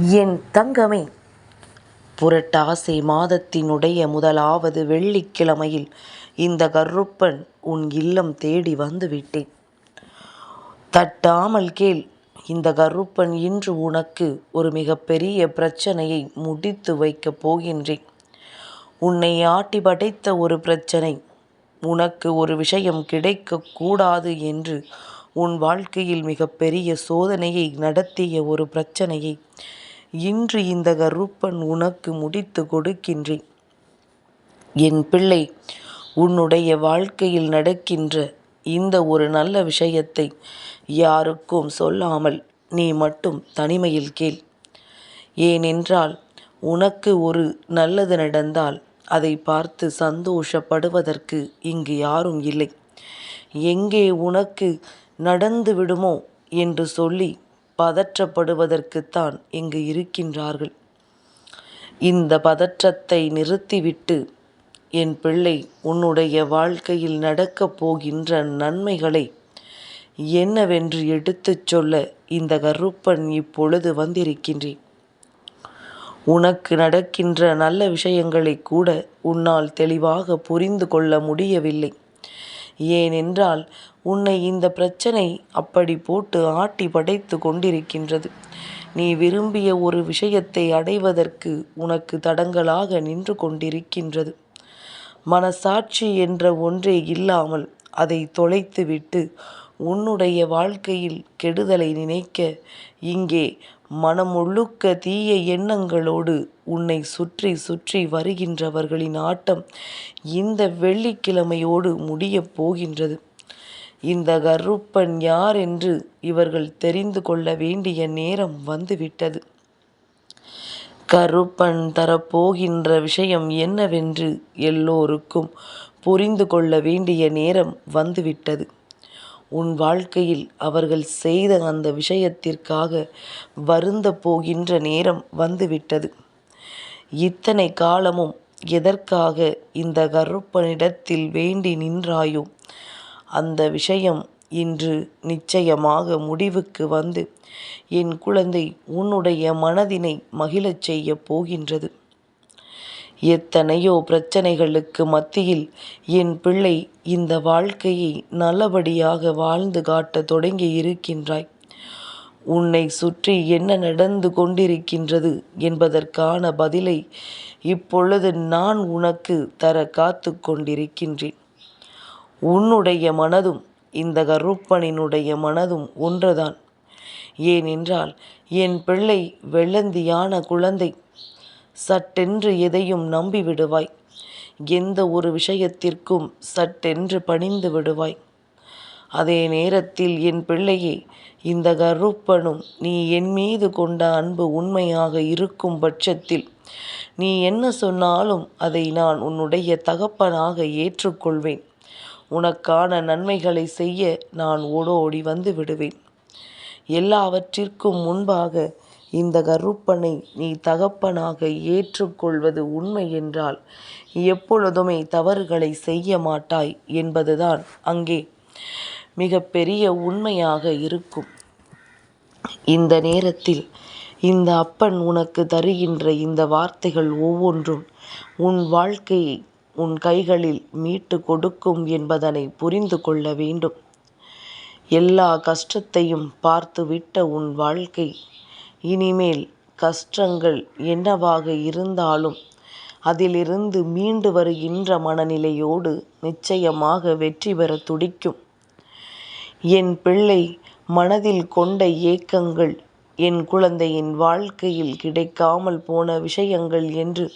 என் தங்கமே புரட்டாசி மாதத்தினுடைய முதலாவது வெள்ளிக்கிழமையில் இந்த கருப்பன் உன் இல்லம் தேடி வந்து விட்டேன் தட்டாமல் கேள் இந்த கருப்பன் இன்று உனக்கு ஒரு மிகப்பெரிய பிரச்சனையை முடித்து வைக்கப் போகின்றேன். உன்னை ஆட்டி படைத்த ஒரு பிரச்சனை உனக்கு ஒரு விஷயம் கிடைக்கக்கூடாது என்று உன் வாழ்க்கையில் மிகப்பெரிய சோதனையை நடத்திய ஒரு பிரச்சனையை இன்று இந்த கருப்பன் உனக்கு முடித்து கொடுக்கின்றேன். என் பிள்ளை உன்னுடைய வாழ்க்கையில் நடக்கின்ற இந்த ஒரு நல்ல விஷயத்தை யாருக்கும் சொல்லாமல் நீ மட்டும் தனிமையில் கேள். ஏனென்றால் உனக்கு ஒரு நல்லது நடந்தால் அதை பார்த்து சந்தோஷப்படுவதற்கு இங்கு யாரும் இல்லை. எங்கே உனக்கு நடந்து விடுமோ என்று சொல்லி பதற்றப்படுவதற்குத்தான் இங்கு இருக்கின்றார்கள். இந்த பதற்றத்தை நிறுத்திவிட்டு என் பிள்ளை உன்னுடைய வாழ்க்கையில் நடக்கப் போகின்ற நன்மைகளை என்னவென்று எடுத்துச் சொல்ல இந்த கருப்பன் இப்பொழுது வந்திருக்கின்றேன். உனக்கு நடக்கின்ற நல்ல விஷயங்களை கூட உன்னால் தெளிவாக புரிந்து கொள்ள முடியவில்லை. ஏனென்றால் உன்னை இந்த பிரச்சனை அப்படி போட்டு ஆட்டி படைத்து கொண்டிருக்கின்றது. நீ விரும்பிய ஒரு விஷயத்தை அடைவதற்கு உனக்கு தடங்களாக நின்று கொண்டிருக்கின்றது. மனசாட்சி என்ற ஒன்றே இல்லாமல் அதை தொலைத்துவிட்டு உன்னுடைய வாழ்க்கையில் கெடுதலை நினைக்க இங்கே மனமுழுக்க தீய எண்ணங்களோடு உன்னை சுற்றி சுற்றி வருகின்றவர்களின் ஆட்டம் இந்த வெள்ளிக்கிழமையோடு முடியப் போகின்றது. இந்த கருப்பன் யார் என்று இவர்கள் தெரிந்து கொள்ள வேண்டிய நேரம் வந்துவிட்டது. கருப்பன் தரப்போகின்ற விஷயம் என்னவென்று எல்லோருக்கும் புரிந்து கொள்ள வேண்டிய நேரம் வந்துவிட்டது. உன் வாழ்க்கையில் அவர்கள் செய்த அந்த விஷயத்திற்காக வருந்த போகின்ற நேரம் வந்துவிட்டது. இத்தனை காலமும் எதற்காக இந்த கருப்பனிடத்தில் வேண்டி நின்றாயோ அந்த விஷயம் இன்று நிச்சயமாக முடிவுக்கு வந்து என் குழந்தை உன்னுடைய மனதினை மகிழச் செய்யப் போகின்றது. எத்தனையோ பிரச்சனைகளுக்கு மத்தியில் என் பிள்ளை இந்த வாழ்க்கையை நல்லபடியாக வாழ்ந்து காட்ட தொடங்கி இருக்கின்றாய். உன்னை சுற்றி என்ன நடந்து கொண்டிருக்கின்றது என்பதற்கான பதிலை இப்பொழுது நான் உனக்கு தர காத்து கொண்டிருக்கின்றேன். உன்னுடைய மனதும் இந்த கருப்பனினுடைய மனதும் ஒன்றுதான். ஏனென்றால் என் பிள்ளை வெள்ளந்தியான குழந்தை. சட்டென்று எதையும் நம்பி விடுவாய் எந்த ஒரு விஷயத்திற்கும் சட்டென்று பணிந்து விடுவாய். அதே நேரத்தில் என் பிள்ளையே இந்த கருப்பனும் நீ என் மீது கொண்ட அன்பு உண்மையாக இருக்கும் பட்சத்தில் நீ என்ன சொன்னாலும் அதை நான் உன்னுடைய தகப்பனாக ஏற்றுக்கொள்வேன். உனக்கான நன்மைகளை செய்ய நான் ஓடோடி வந்து விடுவேன். எல்லாவற்றிற்கும் முன்பாக இந்த கருப்பனை நீ தகப்பனாக ஏற்றுக்கொள்வது உண்மை என்றால் எப்பொழுதுமே தவறுகளை செய்ய மாட்டாய் என்பதுதான் அங்கே மிக பெரிய உண்மையாக இருக்கும். இந்த நேரத்தில் இந்த அப்பன் உனக்கு தருகின்ற இந்த வார்த்தைகள் ஒவ்வொன்றும் உன் வாழ்க்கையை உன் கைகளில் மீட்டு கொடுக்கும் என்பதனை புரிந்து கொள்ள வேண்டும். எல்லா கஷ்டத்தையும் பார்த்துவிட்ட உன் வாழ்க்கை இனிமேல் கஷ்டங்கள் என்னவாக இருந்தாலும் அதிலிருந்து மீண்டு வருகின்ற மனநிலையோடு நிச்சயமாக வெற்றி பெற துடிக்கும். என் பிள்ளை மனதில் கொண்ட ஏக்கங்கள் என் குழந்தையின் வாழ்க்கையில் கிடைக்காமல் போன விஷயங்கள் என்று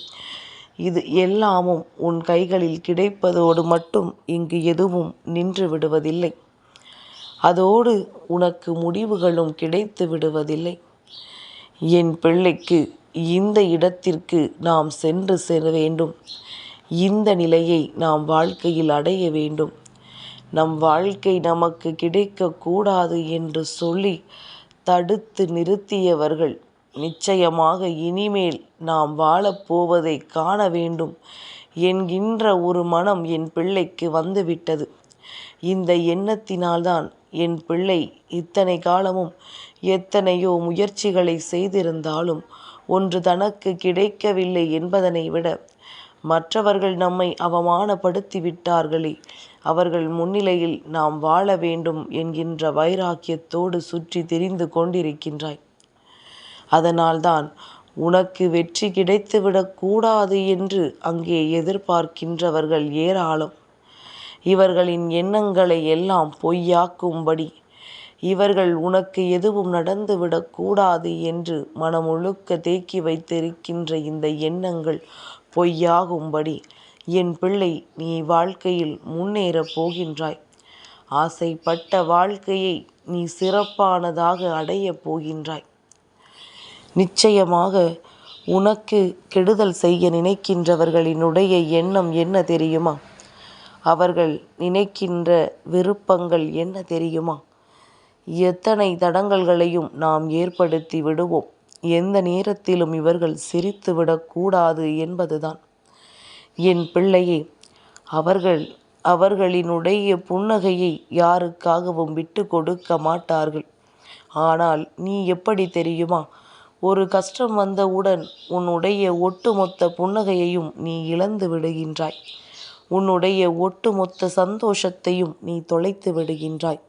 இது எல்லாமும் உன் கைகளில் கிடைப்பதோடு மட்டும் இங்கு எதுவும் நின்று விடுவதில்லை. அதோடு உனக்கு முடிவுகளும் கிடைத்து விடுவதில்லை. என் பிள்ளைக்கு இந்த இடத்திற்கு நாம் சென்று செல்ல வேண்டும். இந்த நிலையை நாம் வாழ்க்கையில் அடைய வேண்டும். நம் வாழ்க்கை நமக்கு கிடைக்கக்கூடாது என்று சொல்லி தடுத்து நிறுத்தியவர்கள் நிச்சயமாக இனிமேல் நாம் வாழப்போவதை காண வேண்டும் என்கின்ற ஒரு மனம் என் பிள்ளைக்கு வந்துவிட்டது. இந்த எண்ணத்தினால்தான் என் பிள்ளை இத்தனை காலமும் எத்தனையோ முயற்சிகளை செய்திருந்தாலும் ஒன்று தனக்கு கிடைக்கவில்லை என்பதனை விட மற்றவர்கள் நம்மை அவமானப்படுத்தி விட்டார்களே அவர்கள் முன்னிலையில் நாம் வாழ வேண்டும் என்கின்ற வைராக்கியத்தோடு சுற்றி திரிந்து கொண்டிருக்கின்றாய். அதனால்தான் உனக்கு வெற்றி கிடைத்துவிடக் கூடாது என்று அங்கே எதிர்பார்க்கின்றவர்கள் ஏராளம். இவர்களின் எண்ணங்களை எல்லாம் பொய்யாக்கும்படி இவர்கள் உனக்கு எதுவும் நடந்துவிடக் கூடாது என்று மனமுழுக்க தேக்கி வைத்திருக்கின்ற இந்த எண்ணங்கள் பொய்யாகும்படி என் பிள்ளை நீ வாழ்க்கையில் முன்னேறப் போகின்றாய். ஆசைப்பட்ட வாழ்க்கையை நீ சிறப்பானதாக அடையப் போகின்றாய். நிச்சயமாக உனக்கு கெடுதல் செய்ய நினைக்கின்றவர்களினுடைய எண்ணம் என்ன தெரியுமா? அவர்கள் நினைக்கின்ற விருப்பங்கள் என்ன தெரியுமா? எத்தனை தடங்கல்களையும் நாம் ஏற்படுத்தி விடுவோம்? எந்த நேரத்திலும் இவர்கள் சிரித்து விடக்கூடாது என்பதுதான். என் பிள்ளையே அவர்கள் அவர்களினுடைய புன்னகையை யாருக்காகவும் விட்டு கொடுக்க மாட்டார்கள். ஆனால் நீ எப்படி தெரியுமா? ஒரு கஷ்டம் வந்தவுடன் உன்னுடைய ஒட்டுமொத்த புன்னகையையும் நீ இழந்து விடுகின்றாய். உன்னுடைய ஒட்டுமொத்த சந்தோஷத்தையும் நீ தொலைத்து விடுகின்றாய்.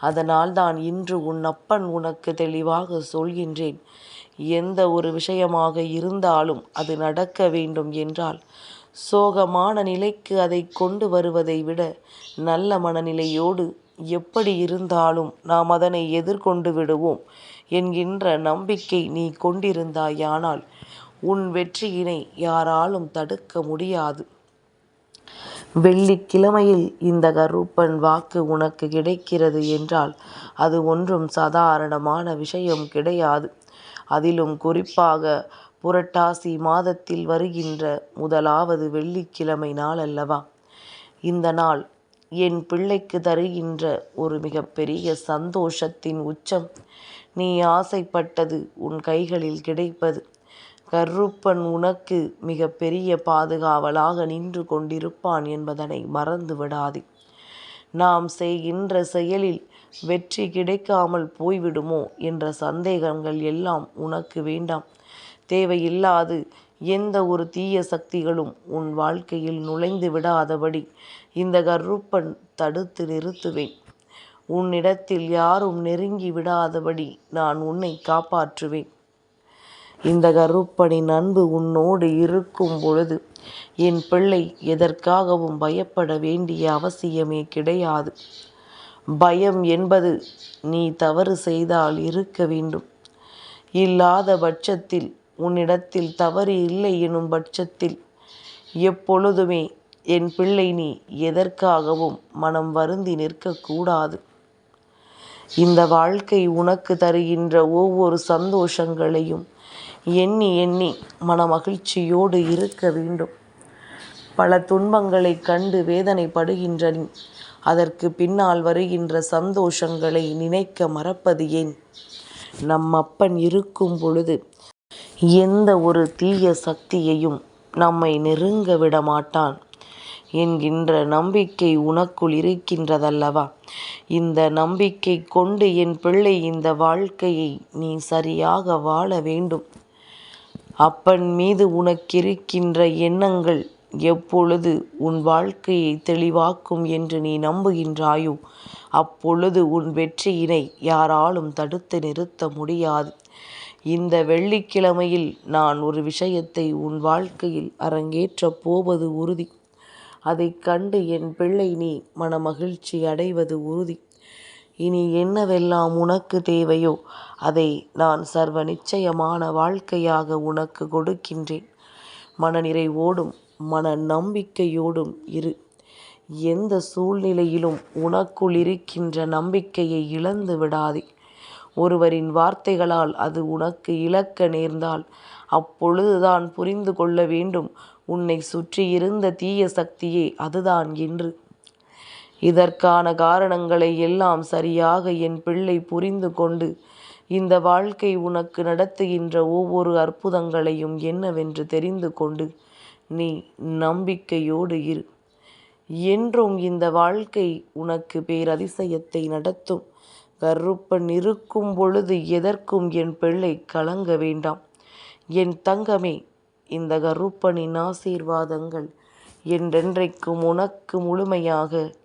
அதனால் தான் இன்று உன் அப்பன் உனக்கு தெளிவாக சொல்கின்றேன். எந்த ஒரு விஷயமாக இருந்தாலும் அது நடக்க வேண்டும் என்றால் சோகமான நிலைக்கு அதை கொண்டு வருவதை விட நல்ல மனநிலையோடு எப்படி இருந்தாலும் நாம் அதனை எதிர்கொண்டு விடுவோம் என்கின்ற நம்பிக்கை நீ கொண்டிருந்தாயானால் உன் வெற்றியினை யாராலும் தடுக்க முடியாது. வெள்ளிக்கிழமையில் இந்த கருப்பன் வாக்கு உனக்கு கிடைக்கிறது என்றால் அது ஒன்றும் சாதாரணமான விஷயம் கிடையாது. அதிலும் குறிப்பாக புரட்டாசி மாதத்தில் வருகின்ற முதலாவது வெள்ளிக்கிழமை நாள் அல்லவா இந்த நாள் என் பிள்ளைக்கு தருகின்ற ஒரு மிகப்பெரிய சந்தோஷத்தின் உச்சம். நீ ஆசைப்பட்டது உன் கைகளில் கிடைப்பது. கருப்பன் உனக்கு மிக பெரிய பாதுகாவலாக நின்று கொண்டிருப்பான் என்பதனை மறந்து விடாதே. நாம் செய்கின்ற செயலில் வெற்றி கிடைக்காமல் போய்விடுமோ என்ற சந்தேகங்கள் எல்லாம் உனக்கு வேண்டாம். தேவையில்லாது எந்த ஒரு தீய சக்திகளும் உன் வாழ்க்கையில் நுழைந்து விடாதபடி இந்த கருப்பன் தடுத்து நிறுத்துவேன். உன்னிடத்தில் யாரும் நெருங்கி விடாதபடி நான் உன்னை காப்பாற்றுவேன். இந்த கருப்பனின் அன்பு உன்னோடு இருக்கும் பொழுது என் பிள்ளை எதற்காகவும் பயப்பட வேண்டிய அவசியமே கிடையாது. பயம் என்பது நீ தவறு செய்தால் இருக்க வேண்டும். இல்லாத பட்சத்தில் உன்னிடத்தில் தவறு இல்லை எனும் பட்சத்தில் எப்பொழுதுமே என் பிள்ளை நீ எதற்காகவும் மனம் வருந்தி நிற்கக்கூடாது இந்த வாழ்க்கை உனக்கு தருகின்ற ஒவ்வொரு சந்தோஷங்களையும் எண்ணி எண்ணி மன மகிழ்ச்சியோடு இருக்க வேண்டும். பல துன்பங்களை கண்டு வேதனைப்படுகின்ற அதற்கு பின்னால் வருகின்ற சந்தோஷங்களை நினைக்க மறப்பது ஏன்? நம் அப்பன் இருக்கும் பொழுது எந்த ஒரு தீய சக்தியையும் நம்மை நெருங்க விட மாட்டான். என்கின்ற நம்பிக்கை உனக்குள் இருக்கின்றதல்லவா? இந்த நம்பிக்கை கொண்டு என் பிள்ளை இந்த வாழ்க்கையை நீ சரியாக வாழ வேண்டும். அப்பன் மீது உனக்கிருக்கின்ற எண்ணங்கள் எப்பொழுது உன் வாழ்க்கையை தெளிவாக்கும் என்று நீ நம்புகின்றாயோ அப்பொழுது உன் வெற்றியினை யாராலும் தடுத்து நிறுத்த முடியாது. இந்த வெள்ளிக்கிழமையில் நான் ஒரு விஷயத்தை உன் வாழ்க்கையில் அரங்கேற்றப் போவது உறுதி. அதைக் கண்டு என் பிள்ளை நீ மனமகிழ்ச்சி அடைவது உறுதி. இனி என்னவெல்லாம் உனக்கு தேவையோ அதை நான் சர்வ நிச்சயமான வாழ்க்கையாக உனக்கு கொடுக்கின்றேன். மனநிறைவோடும் மன நம்பிக்கையோடும் இரு. எந்த சூழ்நிலையிலும் உனக்குள் இருக்கின்ற நம்பிக்கையை இழந்து விடாதே. ஒருவரின் வார்த்தைகளால் அது உனக்கு இழக்க நேர்ந்தால் அப்பொழுதுதான் புரிந்து கொள்ள வேண்டும். உன்னை சுற்றியிருந்த தீய சக்தியே அதுதான் என்று. இதற்கான காரணங்களை எல்லாம் சரியாக என் பிள்ளை புரிந்து கொண்டு இந்த வாழ்க்கை உனக்கு நடத்துகின்ற ஒவ்வொரு அற்புதங்களையும் என்னவென்று தெரிந்து கொண்டு நீ நம்பிக்கையோடு இரு. என்றும் இந்த வாழ்க்கை உனக்கு பேரதிசயத்தை நடத்தும். கருப்பன் இருக்கும் பொழுது எதற்கும் என் பிள்ளை கலங்க வேண்டாம். என் தங்கமே இந்த கருப்பனின் ஆசீர்வாதங்கள் என்றென்றைக்கும் உனக்கு முழுமையாக